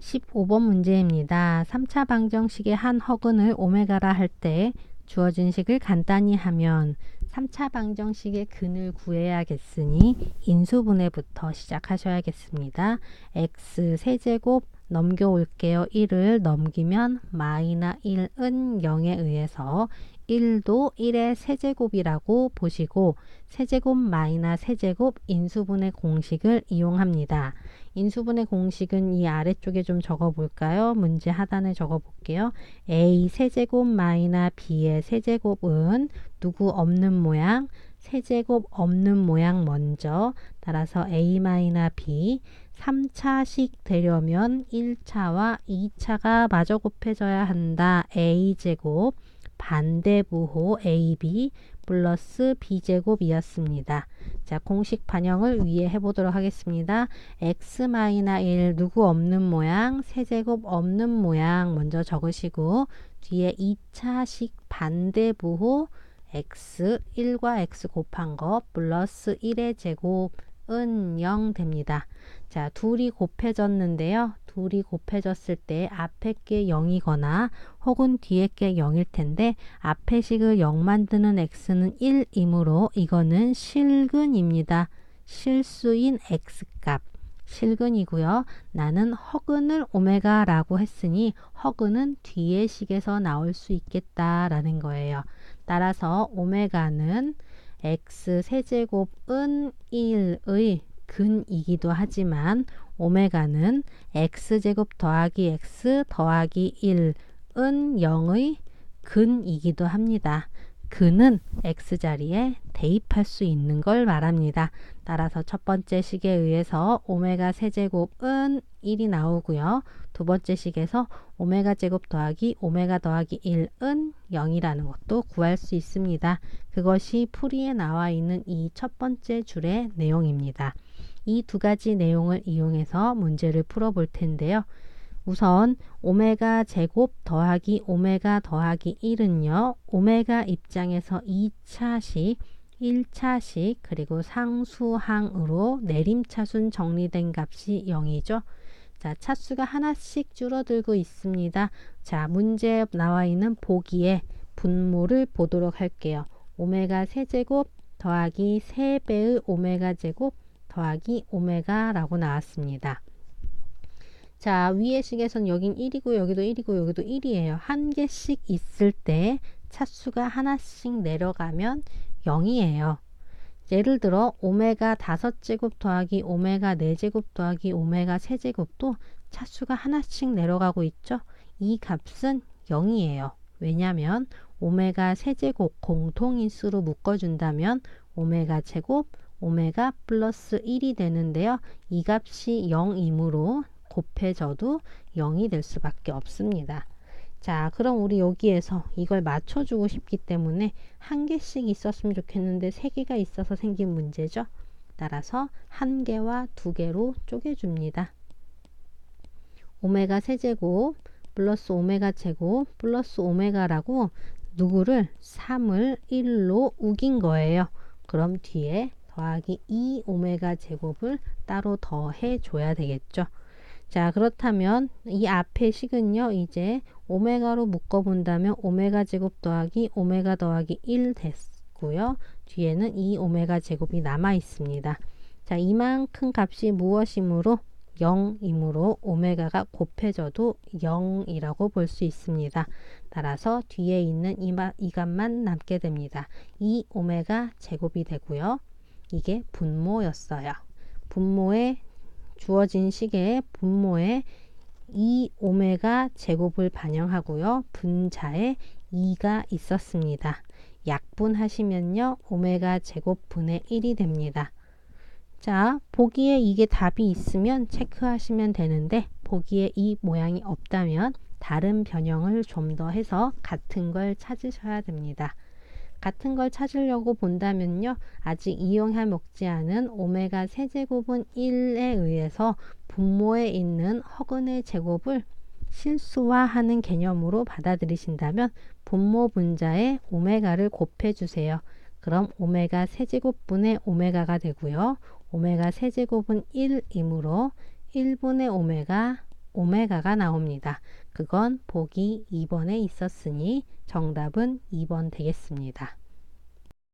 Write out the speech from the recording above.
15번 문제입니다. 3차 방정식의 한 허근을 오메가라 할 때 주어진 식을 간단히 하면 3차 방정식의 근을 구해야겠으니 인수분해부터 시작하셔야겠습니다. x 세제곱 넘겨올게요. 1을 넘기면 마이너 1은 0에 의해서 1도 1의 세제곱이라고 보시고 세제곱 마이너 세제곱 인수분해 공식을 이용합니다. 인수분해 공식은 이 아래쪽에 좀 적어 볼까요? 문제 하단에 적어 볼게요. a 세제곱 마이너 b의 세제곱은 누구 없는 모양 세제곱 없는 모양 먼저 따라서 a 마이너 b 3차식 되려면 1차와 2차가 마저 곱해져야 한다. a제곱 반대부호 AB 플러스 B제곱이었습니다. 자, 공식 반영을 위에 해보도록 하겠습니다. X-1 누구 없는 모양, 세제곱 없는 모양 먼저 적으시고 뒤에 2차식 반대부호 X 1과 X 곱한 거 플러스 1의 제곱 은0 됩니다. 자, 둘이 곱해졌는데요. 둘이 곱해졌을 때 앞에 게 0이거나 혹은 뒤에 게 0일 텐데 앞에 식을 0 만드는 x는 1이므로 이거는 실근입니다. 실수인 x값. 실근이고요. 나는 허근을 오메가라고 했으니 허근은 뒤에 식에서 나올 수 있겠다라는 거예요. 따라서 오메가는 x 세제곱은 1의 근이기도 하지만 오메가는 x제곱 더하기 x 더하기 1은 0의 근이기도 합니다. 근은 x자리에 대입할 수 있는 걸 말합니다. 따라서 첫 번째 식에 의해서 오메가 세제곱은 1이 나오고요. 두 번째 식에서 오메가 제곱 더하기 오메가 더하기 1은 0이라는 것도 구할 수 있습니다. 그것이 풀이에 나와 있는 이 첫 번째 줄의 내용입니다. 이 두 가지 내용을 이용해서 문제를 풀어볼 텐데요. 우선 오메가 제곱 더하기 오메가 더하기 1은요. 오메가 입장에서 2차식, 1차식 그리고 상수항으로 내림차순 정리된 값이 0이죠. 자, 차수가 하나씩 줄어들고 있습니다. 자, 문제에 나와 있는 보기에 분모를 보도록 할게요. 오메가 세제곱 더하기 3배의 오메가 제곱 더하기 오메가라고 나왔습니다. 자, 위의 식에선 여긴 1이고 여기도 1이고 여기도 1이에요. 한 개씩 있을 때 차수가 하나씩 내려가면 0이에요. 예를 들어 오메가 5제곱 더하기 오메가 4제곱 더하기 오메가 3제곱도 차수가 하나씩 내려가고 있죠. 이 값은 0이에요. 왜냐하면 오메가 세제곱 공통인수로 묶어준다면 오메가 제곱 오메가 플러스 1이 되는데요. 이 값이 0이므로 곱해져도 0이 될 수밖에 없습니다. 자, 그럼 우리 여기에서 이걸 맞춰주고 싶기 때문에 한 개씩 있었으면 좋겠는데 세 개가 있어서 생긴 문제죠. 따라서 한 개와 두 개로 쪼개줍니다. 오메가 세제곱 플러스 오메가 제곱 플러스 오메가라고 누구를 3을 1로 우긴 거예요. 그럼 뒤에 더하기 2 오메가 제곱을 따로 더해 줘야 되겠죠. 자 그렇다면 이 앞에 식은요 이제 오메가로 묶어본다면 오메가 제곱 더하기 오메가 더하기 1 됐고요. 뒤에는 이 오메가 제곱이 남아 있습니다. 자 이만큼 값이 무엇이므로? 0이므로 오메가가 곱해져도 0이라고 볼 수 있습니다. 따라서 뒤에 있는 이, 이 값만 남게 됩니다. 이 오메가 제곱이 되고요. 이게 분모였어요. 분모의 주어진 식의 분모에 2 오메가 제곱을 반영하고요. 분자에 2가 있었습니다. 약분하시면요. 오메가 제곱분의 1이 됩니다. 자, 보기에 이게 답이 있으면 체크하시면 되는데 보기에 이 모양이 없다면 다른 변형을 좀 더 해서 같은 걸 찾으셔야 됩니다. 같은 걸 찾으려고 본다면요. 아직 이용해 먹지 않은 오메가 세제곱은 1에 의해서 분모에 있는 허근의 제곱을 실수화하는 개념으로 받아들이신다면 분모 분자에 오메가를 곱해주세요. 그럼 오메가 세제곱분의 오메가가 되고요. 오메가 세제곱은 1이므로 1분의 오메가 오메가가 나옵니다. 그건 보기 2번에 있었으니 정답은 2번 되겠습니다.